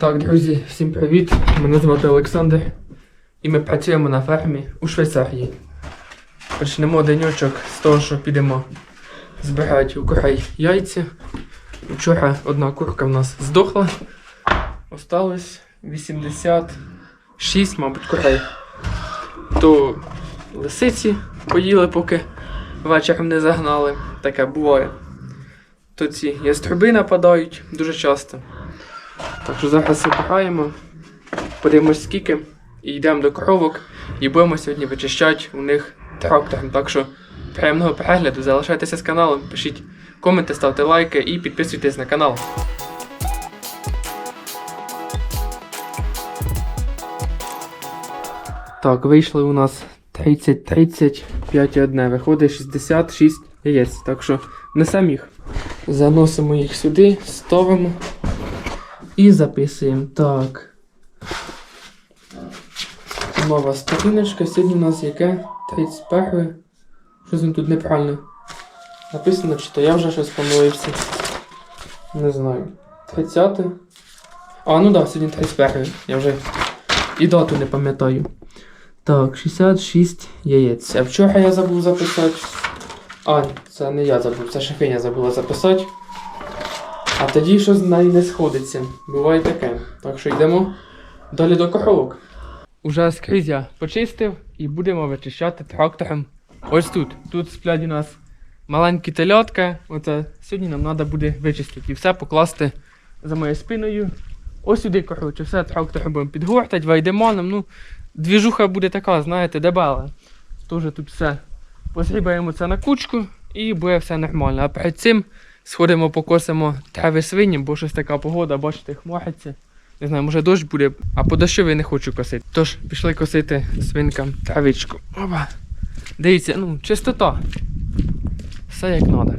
Так, друзі, всім привіт! Мене звати Олександр. І ми працюємо на фермі у Швейцарії. Почнемо денечок з того, що підемо збирати у курей яйця. Вчора одна курка в нас здохла. Осталось 86, мабуть, курей. То лисиці поїли, поки вечором не загнали. Таке буває. То ці яструби нападають дуже часто. Так що зараз забираємо, подивимось скільки, і йдемо до коровок і будемо сьогодні вичищати у них трактором. Так що приємного перегляду, залишайтеся з каналом, пишіть коменти, ставте лайки і підписуйтесь на канал. Так, вийшли у нас 30, 30, 5 і одне. Виходить 66 яєць. Так що несемо їх. Заносимо їх сюди, ставимо. І записуємо. Так. Нова сторіночка. Сьогодні у нас яке? 31. Щось він тут неправильно. Написано, чи то я вже щось помилився. Не знаю. 30. А, ну да, сьогодні 31. Я вже і дату не пам'ятаю. Так, 66 яєць. А вчора я забув записати. А, це не я забув, це шефиня забула записати. А тоді щось з нею не сходиться. Буває таке. Так що йдемо далі до коровок. Уже скрізь я почистив і будемо вичищати трактором. Ось тут. Тут сплять у нас маленькі телятка. Оце сьогодні нам треба буде вичистити і все покласти за моєю спиною. Ось сюди, коротше, все трактором будемо підгортати, вайдеманом. Ну, двіжуха буде така, знаєте, дебела. Тоже тут все. Посрібаємо це на кучку і буде все нормально. А перед цим сходимо, покосимо трави свині, бо щось така погода, бачите, хмариться. Не знаю, може дощ буде, а по дощові не хочу косити. Тож, пішли косити свинкам травичку. Опа. Дивіться, ну, чистота. Все як треба.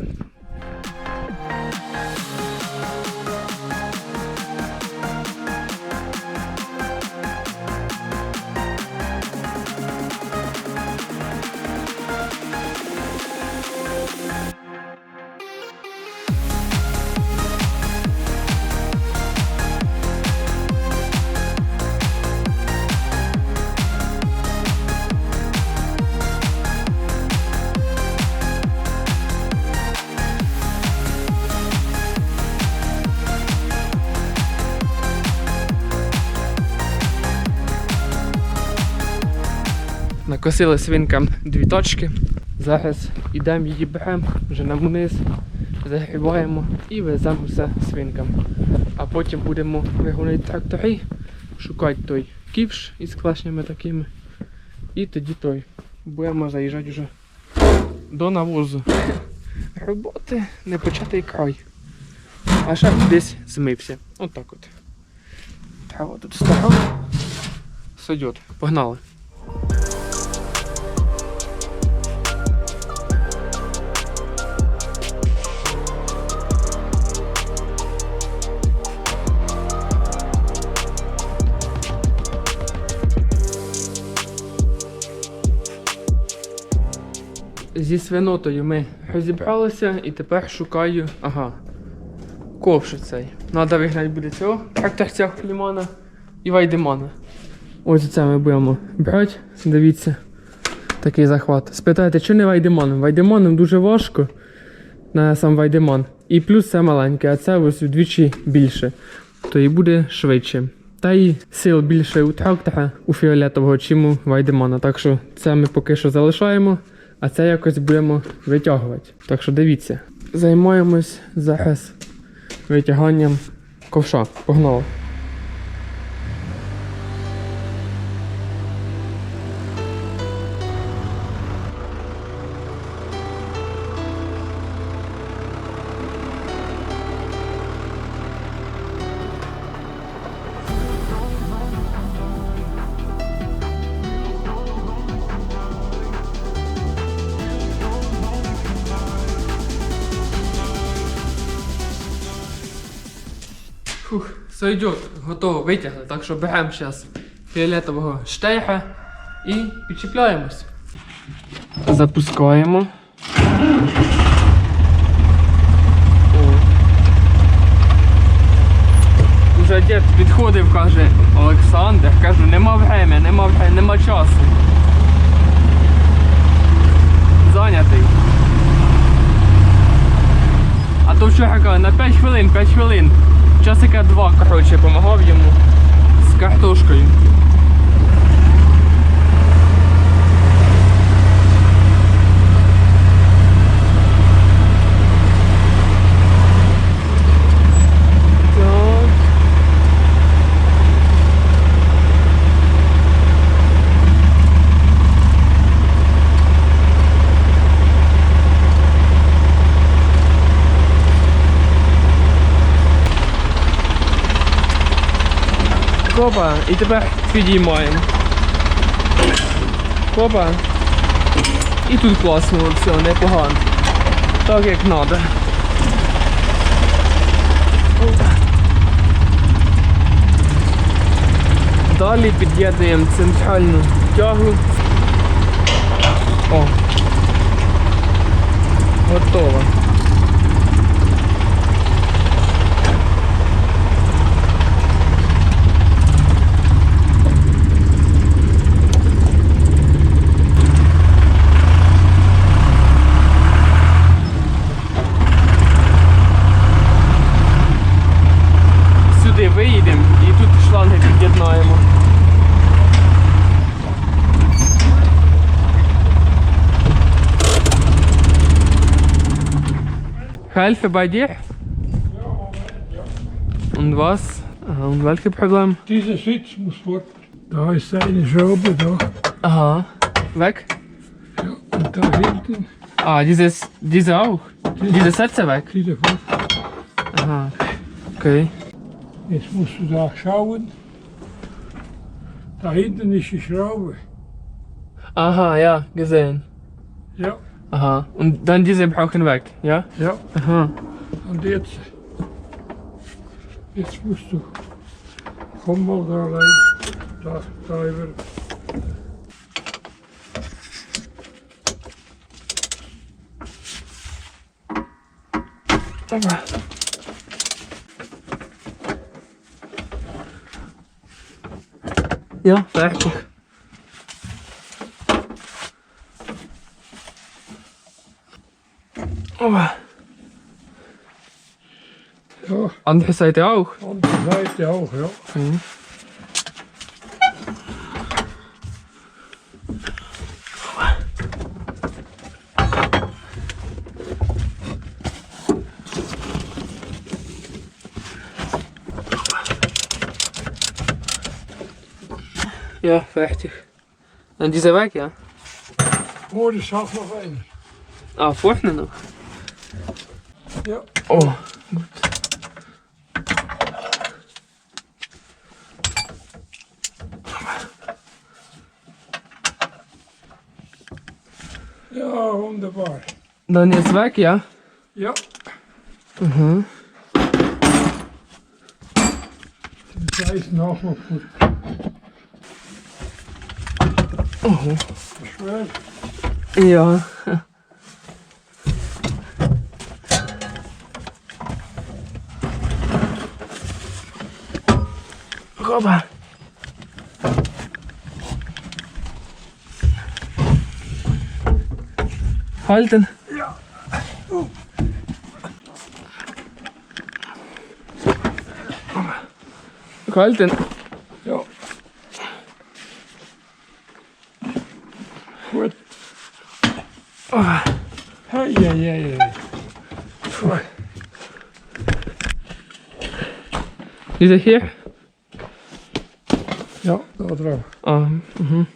Накосили свинкам дві точки. Зараз йдемо її беремо, женемо вниз, загрібаємо і веземо все свинкам. А потім будемо вигонити трактори, шукати той ківш із клашнями такими. І тоді той. Будемо заїжджати вже до навозу. Роботи не початий край. А ще десь змився. Отак от. Трава тут стара. Сойдет. Погнали. Зі свинотою ми розібралися і тепер шукаю. Ага. Ковш цей. Надо вигнати буде цього тракторця Хлімана і Вайдемана. Ось це ми будемо брати. Дивіться. Такий захват. Спитайте, чи не Вайдеманом? Вайдеманом дуже важко на сам Вайдеман. І плюс це маленьке, а це ось вдвічі більше. То і буде швидше. Та й сил більше у трактора у фіолетового, чим у Вайдемана. Так що це ми поки що залишаємо, а це якось будемо витягувати. Так що дивіться. Займаємось зараз витяганням ковша. Погнали. Все йде, готово витягли. Так що беремо зараз фіолетового штейха і підчіпляємось. Запускаємо. О. вже дід підходив, каже, Олександр, кажу, нема время, нема нема часу. Зайнятий. А то вчора на 5 хвилин, 5 хвилин. Часика два, коротше, помагав йому з картошкою. Так. Копа, і тепер підіймаємо. Копа. І тут класно, все, непогано. Так як треба. Далі під'єднуємо центральну тягу. О. Готово. Helfe bei dir? Und was? Und welche Problem? Dieser Sitz muss fort. Da ist eine Schraube da. Aha. Weg? Ja, und da hinten Ah, dieses, diese auch. Diese Sätze weg. wieder fort. Aha. Okay. Jetzt musst du da schauen. Da hinten ist die Schraube. Aha, ja, gesehen. Ja, Aha. Und dann diese brauchen weg, ja? ja. Aha. Und jetzt, jetzt musst du, komm mal da rein. Da, da über. Ja, fertig. Ja, andere Seite auch. andere Seite auch, ja. Mhm. Ja, fertig. En diese weg, ja? Oh, das hat noch einer. Ah, vorne noch. Ja, Oh, ja, wunderbar. dann jetzt weg, ja? Ja, Mhm. den Preis noch mal gut. Oh. Schwer. Ja. Robber. Halten. Ja. Halten. Ja. Gut. Oh. Hey, hey, hey, hey. Diese hier? Ja, da Ah, mhm.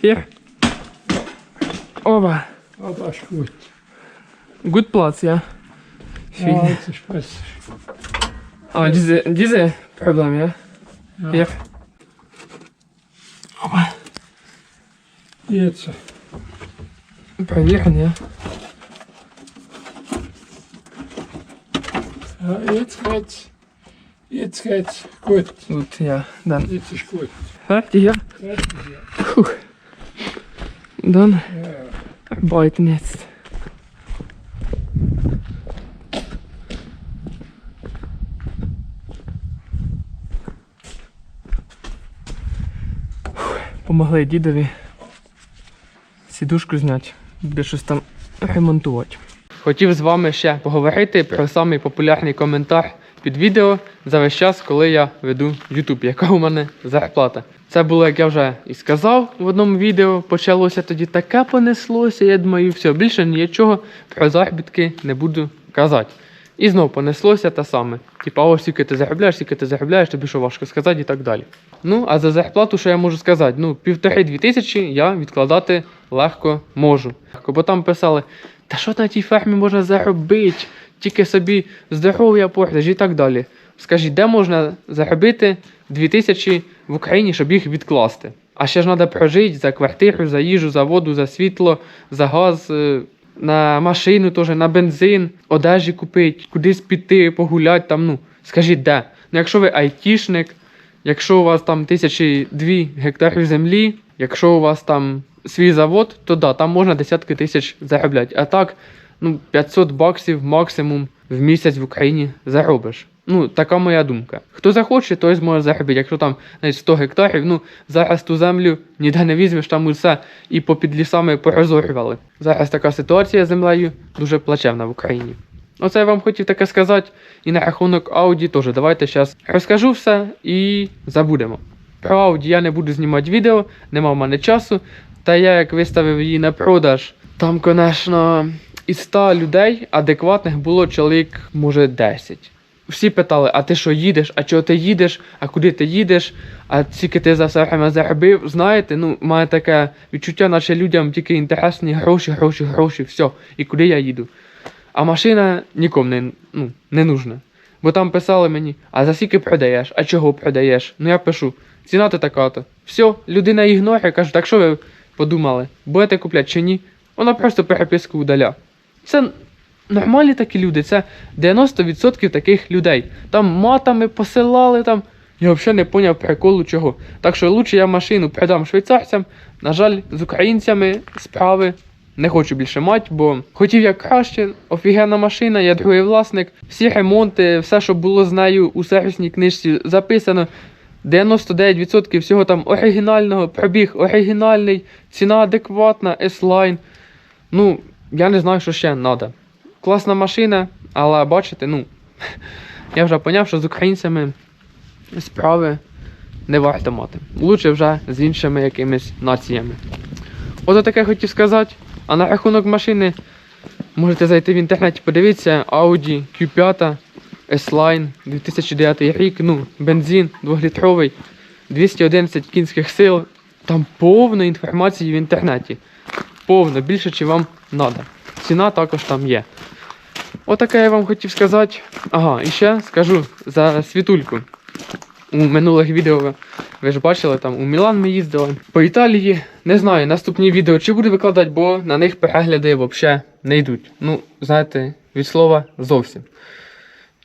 Hier. Ah, das ist gut. Gut Platz, ja. Ja, das ist besser. Ah, diese, diese Problem, ja. Ja. Hier. Ober. Jetzt. Probieren, ja. Ja, jetzt geht's. Jetzt geht's gut. Gut, ja. Dann. Jetzt ist gut. Fertig, ja? Fertig, ja. Puh. Dann ja. arbeiten jetzt. Помогли дідові сідушку зняти, буде щось там ремонтувати. Хотів з вами ще поговорити про самий популярний коментар під відео за весь час, коли я веду YouTube, яка у мене зарплата. Це було, як я вже і сказав в одному відео. Почалося тоді таке понеслося. Я думаю, все, більше нічого про заробітки не буду казати. І знов понеслося те саме. Типа, ось скільки ти заробляєш, скільки ти заробляєш, тобі що важко сказати і так далі. Ну, а за зарплату, що я можу сказати? Ну, півтори-дві тисячі я відкладати легко можу. Бо там писали, та що на тій фермі можна заробити, тільки собі здоров'я портиш і так далі. Скажіть, де можна заробити 2000 в Україні, щоб їх відкласти? А ще ж треба прожити за квартиру, за їжу, за воду, за світло, за газ, е, на машину теж, на бензин, одежі купити, кудись піти, погуляти там. Ну, скажіть, де? Ну, якщо ви айтішник, якщо у вас там тисячі дві гектарів землі, якщо у вас там свій завод, то да, там можна десятки тисяч заробляти. А так, ну, 500 баксів максимум в місяць в Україні заробиш. Ну, така моя думка. Хто захоче, той зможе заробити. Якщо там навіть 100 гектарів, ну зараз ту землю ніде не візьмеш, там усе і попід лісами порозорювали. Зараз така ситуація з землею дуже плачевна в Україні. Оце я вам хотів таке сказати. І на рахунок Audi теж. Давайте зараз розкажу все і забудемо. Про Audi я не буду знімати відео, нема в мене часу. Та я як виставив її на продаж, там, звісно, із 100 людей адекватних було чоловік, може, 10. Всі питали, а ти що їдеш, а чого ти їдеш, а куди ти їдеш, а скільки ти за все время заробив. Знаєте, ну, має таке відчуття, наче людям тільки інтересні гроші, гроші, гроші, все. І куди я їду. А машина нікому не, ну, не нужна. Бо там писали мені, а за скільки продаєш, а чого продаєш? Ну я пишу, ціна то така-то. Все, людина ігнорує, каже, так що ви подумали, будете купляти чи ні? Вона просто переписку удаля. Це нормальні такі люди, це 90% таких людей. Там матами посилали там. Я взагалі не поняв приколу чого. Так що лучше я машину продам швейцарцям. На жаль, з українцями справи не хочу більше мати, бо хотів як краще, офігенна машина, я другий власник. Всі ремонти, все, що було з нею у сервісній книжці записано. 99% всього там оригінального, пробіг оригінальний, ціна адекватна, S-Line. Ну, я не знаю, що ще треба. Класна машина, але бачите, ну, я вже поняв, що з українцями справи не варто мати. Лучше вже з іншими якимись націями. Ото таке хотів сказати. А на рахунок машини можете зайти в інтернеті, подивіться Audi Q5 S-Line 2009 рік, ну, бензин 2-літровий, 211 кінських сил. Там повно інформації в інтернеті. Повно, більше чи вам треба. Ціна також там є. Отаке я вам хотів сказати. Ага, і ще скажу за світульку. У минулих відео ви, ж бачили, там у Мілан ми їздили. По Італії не знаю, наступні відео чи буду викладати, бо на них перегляди взагалі не йдуть. Ну, знаєте, від слова зовсім.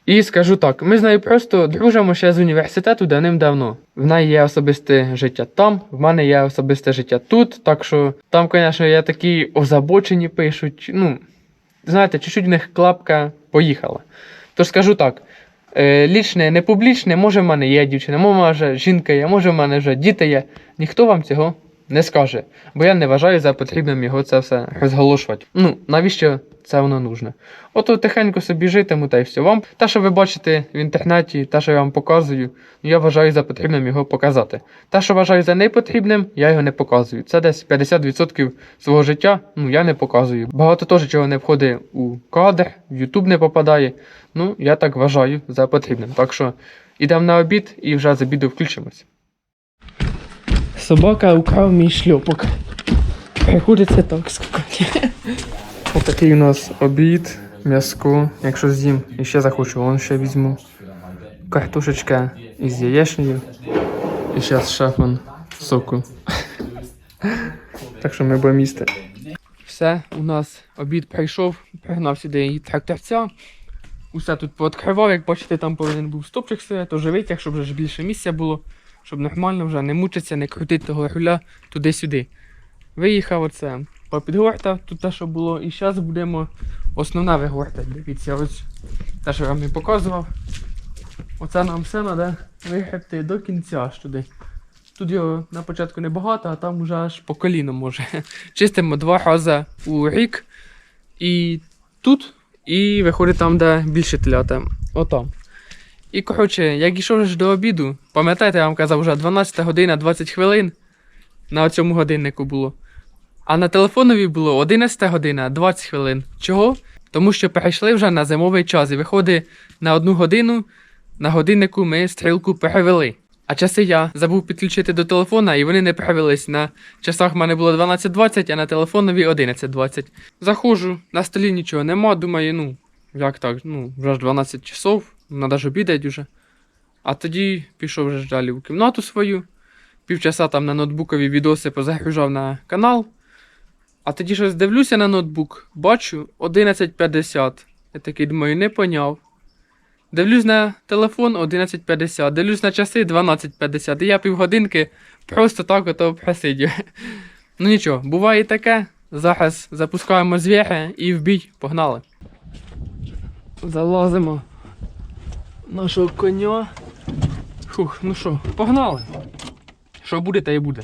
І скажу так: ми з нею просто дружимо ще з університету давним-давно. В неї є особисте життя там, в мене є особисте життя тут. Так що там, звісно, є такі озабочені пишуть. Ну, знаєте, чуть-чуть в них клапка поїхала. Тож скажу так. Е, лічне, не публічне, може в мене є дівчина, може жінка є, може в мене вже діти є. Ніхто вам цього не скаже. Бо я не вважаю за потрібним його це все розголошувати. Ну, навіщо це воно нужне? Ото тихенько собі житиму та й все. Вам те, що ви бачите в інтернеті, те, що я вам показую, я вважаю за потрібним його показати. Те, що вважаю за непотрібним, я його не показую. Це десь 50% свого життя, ну я не показую. Багато теж чого не входить у кадр, в YouTube не попадає. Ну, я так вважаю за потрібним. Так що йдемо на обід і вже з обіду включимось. Собака украв мій шльопок. Приходиться так скакати. Отакий у нас обід, м'яско. Якщо з'їм і ще захочу, вон ще візьму. Картошечка із яєчнею. І зараз шафан соку. Так що ми будемо їсти. Все, у нас обід прийшов, пригнав сюди і тракторця. Усе тут пооткривав, як бачите, там повинен був стопчик стояти, то витяг, щоб вже ж більше місця було, щоб нормально вже не мучитися, не крутити того руля туди-сюди. Виїхав оце, попідгортав тут те, що було, і зараз будемо основне вигортати. Дивіться, ось те, що я вам і показував. Оце нам все треба вигребти до кінця аж туди. Тут його на початку небагато, а там уже аж по коліно може. Чистимо два рази у рік. І тут, і виходить там, де більше телята. Отам. І коротше, як ішов ж до обіду, пам'ятаєте, я вам казав, вже 12 година 20 хвилин на цьому годиннику було. А на телефонові було 11 година 20 хвилин. Чого? Тому що перейшли вже на зимовий час і виходить на одну годину на годиннику ми стрілку перевели. А часи я забув підключити до телефона, і вони не перевелись. На часах в мене було 12.20, а на телефонові 11.20. Заходжу, на столі нічого нема, думаю, ну, як так, ну, вже ж 12 часов, треба ж обідати вже. А тоді пішов вже далі в кімнату свою, півчаса там на ноутбукові відоси позагружав на канал. А тоді щось дивлюся на ноутбук, бачу 11.50. Я такий думаю, не поняв. Дивлюсь на телефон 11.50, дивлюсь на часи 12.50, і я півгодинки просто так ото просидів. Ну нічого, буває таке. Зараз запускаємо звіри і в бій, погнали. Залазимо нашого коня. Фух, ну що, погнали. Що буде, те і буде.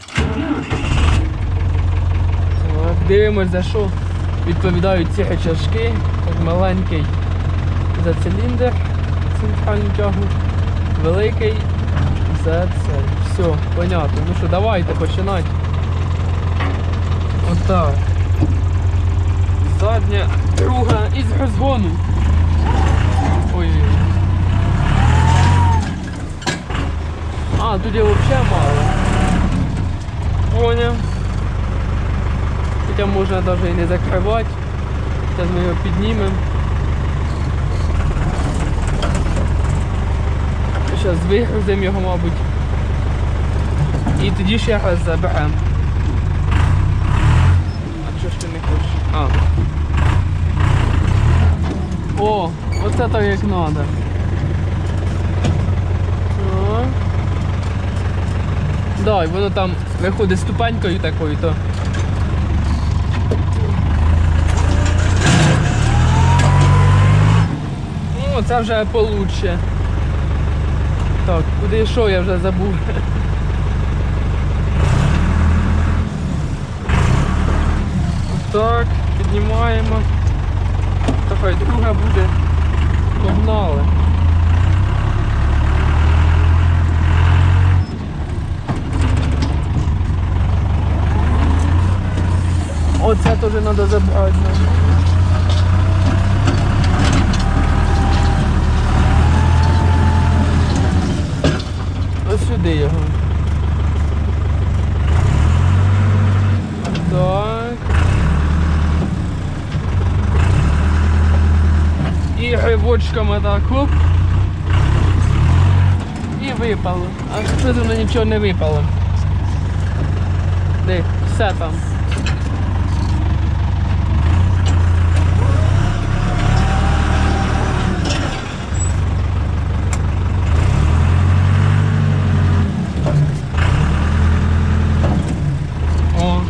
Так, дивимось за що відповідають ці речашки. Так маленький за циліндр центральну тягу, великий за це. Все, понятно. Ну що, давайте починати. Отак. Задня, друга із розгону. Ой. А, тут я взагалі мало. Поняв. Хоча можна навіть і не закривати. Зараз ми його піднімемо. Зараз вигрузимо його, мабуть. І тоді ще раз заберемо. А чого ж ти не хочеш? А. О, оце так як треба. Так. Да, і воно там виходить ступенькою такою, то. Ну, це вже получше. Так, куди йшов, я вже забув. Так, піднімаємо. Та хай друга буде. Погнали. Оце теж треба забрати. Ось сюди його. Так. І грибочками так хоп. І випало. А що воно нічого не випало. Де, все там. О.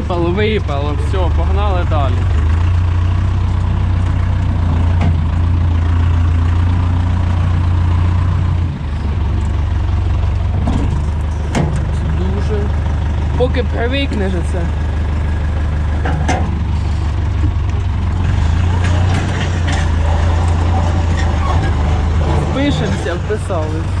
Випало, випало, все, погнали далі. Дуже. Поки привикнеш це. Впишемося, вписались.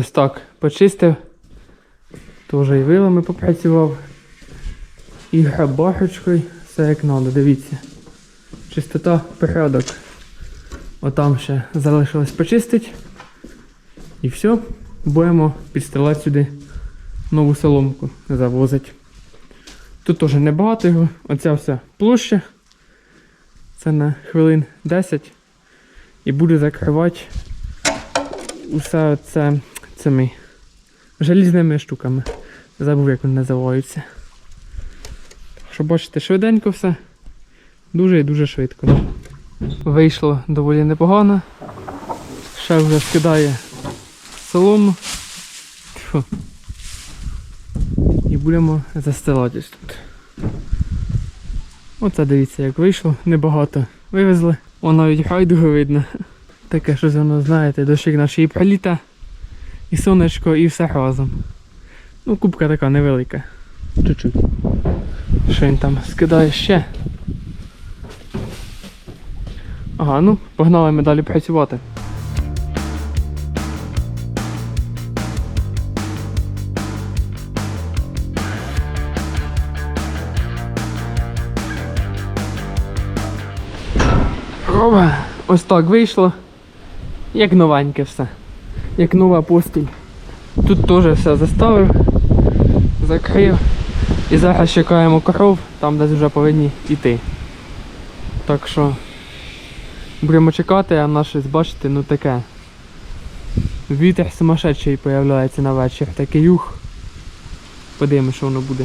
Ось так почистив. Теж і вилами попрацював. І грабахочкою. Все як треба, дивіться. Чистота, порядок. Отам ще залишилось почистити. І все. Будемо підстилати сюди нову соломку завозити. Тут теж небагато його. Оця вся площа. Це на хвилин 10. І буду закривати усе це цими желізними штуками. Забув, як вони називаються. Так що бачите, швиденько все. Дуже і дуже швидко. Вийшло доволі непогано. Ще вже скидає солому. Тьфу. І будемо застилатись тут. Оце дивіться, як вийшло, небагато вивезли. О, навіть хайдуго видно. Таке щось воно, знаєте, дощик наш і проліта, і сонечко, і все разом. Ну, кубка така невелика. Чуть-чуть. Що він там скидає ще? Ага, ну, погнали ми далі працювати. Ось так вийшло. Як новеньке все. Як нова постіль. Тут теж все заставив, закрив. І зараз чекаємо коров, там десь вже повинні йти. Так що будемо чекати, а наш, бачите, ну таке. Вітер сумасшедший появляється на вечір, такий юх. Подивимось, що воно буде.